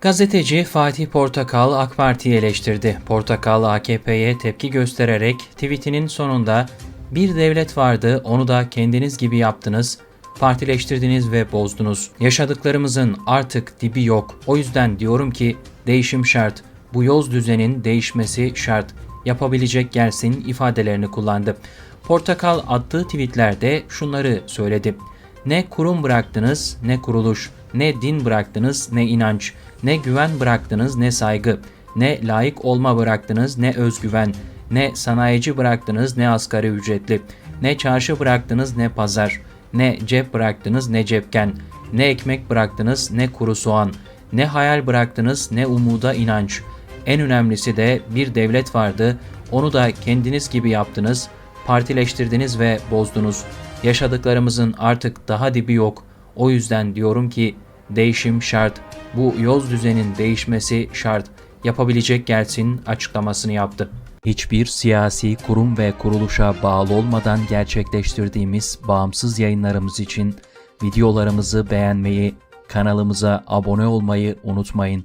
Gazeteci Fatih Portakal AK Parti'yi eleştirdi. Portakal AKP'ye tepki göstererek tweetinin sonunda bir devlet vardı onu da kendiniz gibi yaptınız, partileştirdiniz ve bozdunuz. Yaşadıklarımızın artık dibi yok. O yüzden diyorum ki değişim şart. Bu yoz düzenin değişmesi şart. Yapabilecek gelsin ifadelerini kullandı. Portakal attığı tweetlerde şunları söyledi. Ne kurum bıraktınız, ne kuruluş, ne din bıraktınız, ne inanç, ne güven bıraktınız, ne saygı, ne layık olma bıraktınız, ne özgüven, ne sanayici bıraktınız, ne asgari ücretli, ne çarşı bıraktınız, ne pazar, ne cep bıraktınız, ne cepken, ne ekmek bıraktınız, ne kuru soğan, ne hayal bıraktınız, ne umuda inanç. En önemlisi de bir devlet vardı, onu da kendiniz gibi yaptınız, partileştirdiniz ve bozdunuz. Yaşadıklarımızın artık daha dibi yok. O yüzden diyorum ki değişim şart. Bu yoz düzenin değişmesi şart. Yapabilecek gelsin açıklamasını yaptı. Hiçbir siyasi kurum ve kuruluşa bağlı olmadan gerçekleştirdiğimiz bağımsız yayınlarımız için videolarımızı beğenmeyi, kanalımıza abone olmayı unutmayın.